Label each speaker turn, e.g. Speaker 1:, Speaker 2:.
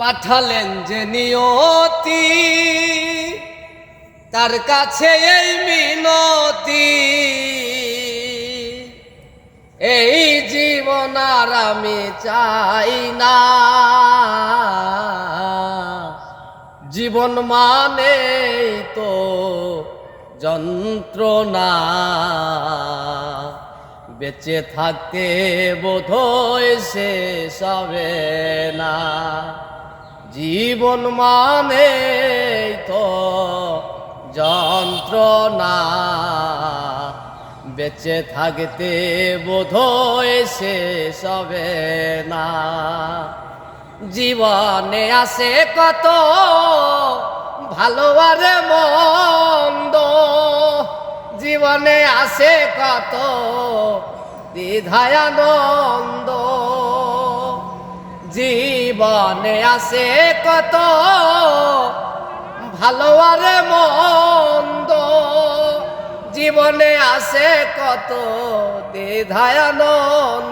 Speaker 1: পাঠালেন যে নিয়তি, তার কাছে এই মিনতি। এই জীবন আর আমি চাই না। জীবন মানে তো যন্ত্রণা। বেঁচে থাকতে বোধই শেষ হবে না। জীবন মানে তো যন্ত্রণা। বেঁচে থাকতে বোধই শেষ সবে না। জীবনে আসে কত ভালো মন্দ। জীবনে আসে কত দ্বিধায়ানন্দ জীবনে আসে কত ভালো আর মন্দ। জীবনে আসে কত দ্বিধায়ানন্দ